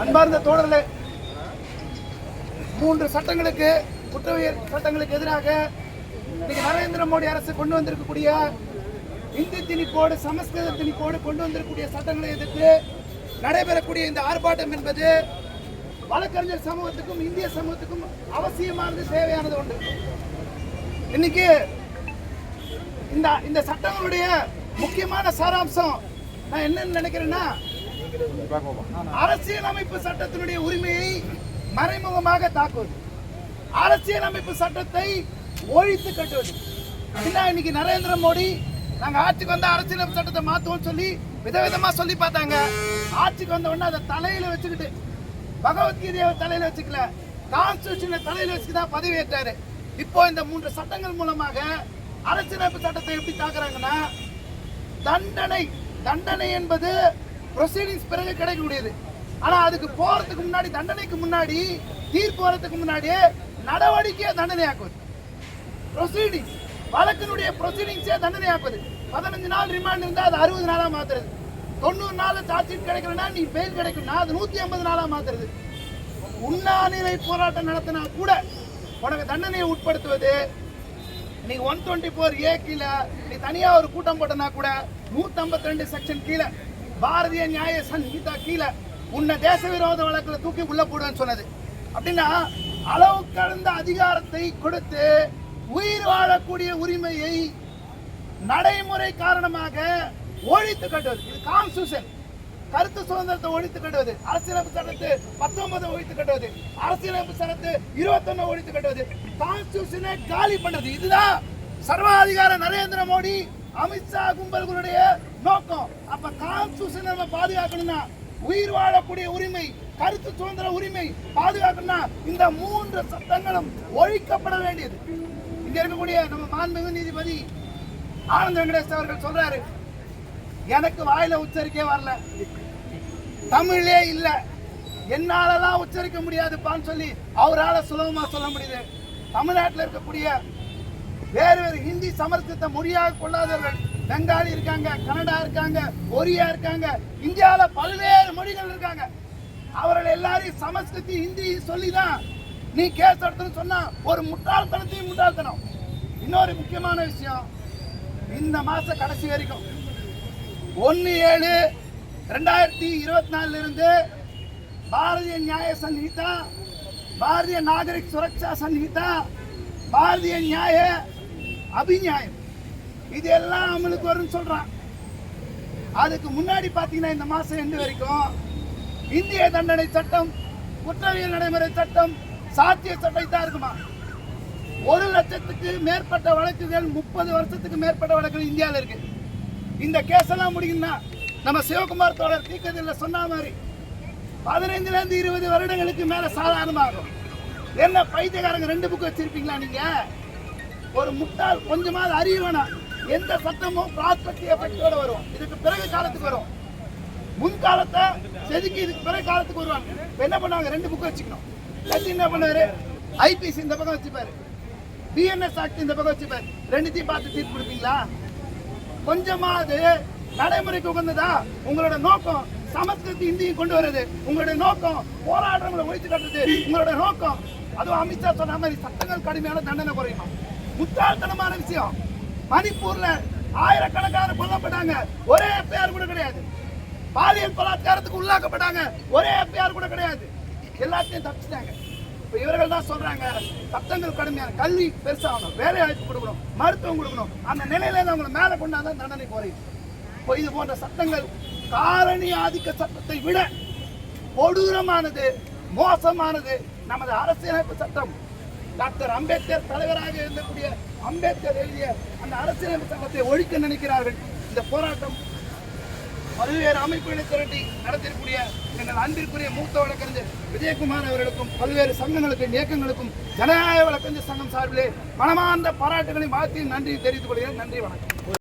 அன்பார்ந்த தோழர்களே மூன்று சட்டங்களுக்கு குற்றவியல் சட்டங்களுக்கு எதிராக இன்னைக்கு நரேந்திர மோடி அரசு கொண்டு வந்திருக்கக்கூடிய இந்தி திணிப்போடு சமஸ்கிருத திணிப்போடு கொண்டு வந்திருக்கக்கூடிய சட்டங்களை எதிர்த்து நடைபெறக்கூடிய இந்த ஆர்ப்பாட்டம் என்பது வழக்கறிஞர் சமூகத்துக்கும் இந்திய சமூகத்துக்கும் அவசியமானது தேவையானது ஒன்று. இன்னைக்கு இந்த இந்த சட்டங்களுடைய முக்கியமான சாராம்சம். நான் என்னன்னு நினைக்கிறேன்னா அரசியலமைப்பு சட்டத்தினுடைய உரிமையை மறைமுகமாக தாக்குவது. அரசியலமைப்பு சட்டத்தை ஒழித்து கட்டுவது. என்ன இன்னைக்கு நரேந்திர மோடி நாங்க ஆட்சிக்கு வந்தா அரசியலமைப்பு சட்டத்தை மாத்துவோம் சொல்லி விதவிதமா சொல்லி பார்த்தாங்க. ஆட்சிக்கு வந்த உடனே அதை தலையில வச்சுக்கிட்டு பகவத்கீதையை தலையில வச்சுக்கல. கான்ஸ்டியூஷனை தலையில வச்சுட்டு தான் இப்போ இந்த மூன்று சட்டங்கள் மூலமாக அரசியலமைப்பு சட்டத்தை எப்படி தாக்குறாங்கன்னா தண்டனை. தண்டனை என்பது ப்ரொசீடிங்ஸ் பிறகு கிடைக்கக்கூடியது. ஆனால் அதுக்கு போகிறதுக்கு முன்னாடி தண்டனைக்கு முன்னாடி தீர்ப்பு வரதுக்கு முன்னாடியே நடவடிக்கையை தண்டனையாக்குவது. ப்ரொசீடிங் வழக்கினுடைய ப்ரொசீடிங்ஸே தண்டனையாக்குவது. பதினஞ்சு நாள் ரிமாண்ட் இருந்தால் அது அறுபது நாளாக மாத்துறது. தொண்ணூறு நாள் சார்ஜ் ஷீட் கிடைக்கலன்னா நீ பெயில் கிடைக்கும்னா அது நூற்றி ஐம்பது நாளாக மாத்துறது. உண்ணாநிலை போராட்டம் நடத்தினா கூட உனக்கு தண்டனையை உட்படுத்துவது. நீ ஒன் டுவெண்ட்டி ஃபோர் ஏ கீழே நீ தனியாக ஒரு கூட்டம் போட்டனா கூட நூத்தி ஐம்பத்தி ரெண்டு செக்ஷன் கீழே பாரதிய நியாய சங்கீதா கீழே உன்னை தேச விரோத வழக்கில் தூக்கி உள்ள போடுவேன்னு சொன்னது. அப்படின்னா அளவு கடந்த அதிகாரத்தை கொடுத்து உயிர் வாழக்கூடிய உரிமையை நடைமுறை காரணமாக ஒழித்து கட்டுவது. இது கான்ஸ்டியூஷன் கருத்து சுதந்திரத்தை ஒழித்து கட்டுவது. அரசியலமைப்பு சட்டத்து பத்தொன்பது ஒழித்து கட்டுவது. அரசியலமைப்பு சட்டத்து இருபத்தொன்னு ஒழித்து கட்டுவது. கான்ஸ்டியூஷனை காலி பண்றது இதுதான் சர்வாதிகார நரேந்திர மோடி அமித்ஷா கும்பல்களுடைய நோக்கம். அப்ப கான்ஸ்டியூஷன் நம்ம பாதுகாக்கணும்னா உயிர் வாழக்கூடிய உரிமை கருத்து சுதந்திர உரிமை பாதுகாக்கணும்னா இந்த மூன்று சட்டங்களும் ஒழிக்கப்பட வேண்டியது. இங்க இருக்கக்கூடிய நம்ம மாண்புமிகு நீதிபதி ஆனந்த வெங்கடேஷ் அவர்கள் சொல்றாரு எனக்கு வாயில உச்சரிக்கே வரல. தமிழே இல்ல. என்னாலலாம் உச்சரிக்க முடியாதுப்பான்னு சொல்லி அவரால் சுலபமா சொல்ல முடியுது. தமிழ்நாட்டில் இருக்கக்கூடிய வேறு வேறு ஹிந்தி சமஸ்கிருத மொழியாக கொள்ளாதவர்கள் பெங்காலி இருக்காங்க கன்னடா இருக்காங்க ஒரியா இருக்காங்க இந்தியாவில் பல்வேறு மொழிகள் இருக்காங்க. அவர்கள் எல்லாரையும் சமஸ்கிருதி ஹிந்தி சொல்லி தான் நீ கேஸ் எடுத்துன்னு சொன்னா ஒரு முட்டாள்தனத்தையும் முட்டாள்தனம். இன்னொரு முக்கியமான விஷயம் இந்த மாச கடைசி வரைக்கும். ஒன்று ஏழு ரெண்டாயிரத்தி இருபத்தி நாலுல இருந்து பாரதிய நியாய சங்கீதா பாரதிய நாகரிக் சுரக்ஷா சங்கீதா பாரதிய நியாய அபிநியாயம். இது எல்லாம் அமலுக்கு வரும்னு சொல்றான். அதுக்கு முன்னாடி பார்த்தீங்கன்னா இந்த மாசம் எண்டு வரைக்கும்? இந்திய தண்டனை சட்டம் குற்றவியல் நடைமுறை சட்டம் சாத்திய சட்டம் தான் இருக்குமா? ஒரு லட்சத்துக்கு மேற்பட்ட வழக்குகள் முப்பது வருஷத்துக்கு மேற்பட்ட வழக்குகள் இந்தியாவில் இருக்கு. இந்த கேஸ் எல்லாம் முடியும்னா நம்ம சிவகுமார் தோழர் தீக்கத்தில் சொன்ன மாதிரி பதினைந்துல இருந்து இருபது வருடங்களுக்கு மேல சாதாரணமாகும். என்ன பைத்தியக்காரங்க ரெண்டு புக்கு வச்சிருப்பீங்களா நீங்க? ஒரு முட்டால் கொஞ்சமாவது அறிய வேணாம். எந்த சட்டமும் பிராஸ்பெக்டிவ் எஃபெக்டோட வரும். இதுக்கு பிறகு காலத்துக்கு வரும். முன்காலத்தை செதுக்கி இதுக்கு பிறகு காலத்துக்கு வருவாங்க. என்ன பண்ணுவாங்க? ரெண்டு புக்கு வச்சுக்கணும். கட்சி என்ன பண்ணுவாரு? ஐபிசி இந்த பக்கம் வச்சுப்பாரு. பிஎன்எஸ் ஆக்ட் இந்த பக்கம் வச்சுப்பாரு. ரெண்டுத்தையும் பார்த்து தீர்ப்பு கொடுப்பீங்களா? கொஞ்சமாவது நடைமுறைக்கு உகந்ததா உங்களோட நோக்கம் சமஸ்கிருதி இந்தியும் கொண்டு வர்றது. உங்களுடைய நோக்கம் போராட்டங்களை ஒழித்து கட்டுறது. உங்களோட நோக்கம் அதுவும் அமித்ஷா சொன்ன மாதிரி சட்டங்கள் கடுமையான தண்டனை குறையும்? முட்டாள்தனமான விஷயம். மணிப்பூர்ல ஆயிரக்கணக்கான கொல்லப்பட்டாங்க. ஒரே எஃப்ஐஆர் கூட கிடையாது. பாலியல் பலாத்காரத்துக்கு உள்ளாக்கப்பட்டாங்க. ஒரே எஃப்ஐஆர் கூட கிடையாது. எல்லாத்தையும் தப்பிச்சிட்டாங்க. இப்போ இவர்கள் தான் சொல்றாங்க சட்டங்கள் கடுமையான கல்வி பெருசாகணும் வேலை வாய்ப்பு கொடுக்கணும் மருத்துவம் கொடுக்கணும். அந்த நிலையில இருந்து அவங்களை மேலே கொண்டாதான் தண்டனை குறையும் இப்போ இது போன்ற சட்டங்கள் காரணி ஆதிக்க சட்டத்தை விட கொடூரமானது மோசமானது. நமது அரசியலமைப்பு சட்டம் டாக்டர் அம்பேத்கர் தலைவராக இருந்தக்கூடிய அம்பேத்கர் எழுதிய அந்த அரசியலமைப்பு சட்டத்தை ஒழிக்க நினைக்கிறார்கள். இந்த போராட்டம் பல்வேறு அமைப்புகளை திரட்டி நடத்திருக்கூடிய எங்கள் அன்பிற்குரிய மூத்த வழக்கறிஞர் விஜயகுமார் அவர்களுக்கும் பல்வேறு சங்கங்களுக்கும் இயக்கங்களுக்கும் ஜனநாயக வழக்கறிஞர் சங்கம் சார்பிலே மனமார்ந்த பாராட்டுகளை மாற்றி நன்றி தெரிவித்துக் கொள்கிறேன். நன்றி வணக்கம்.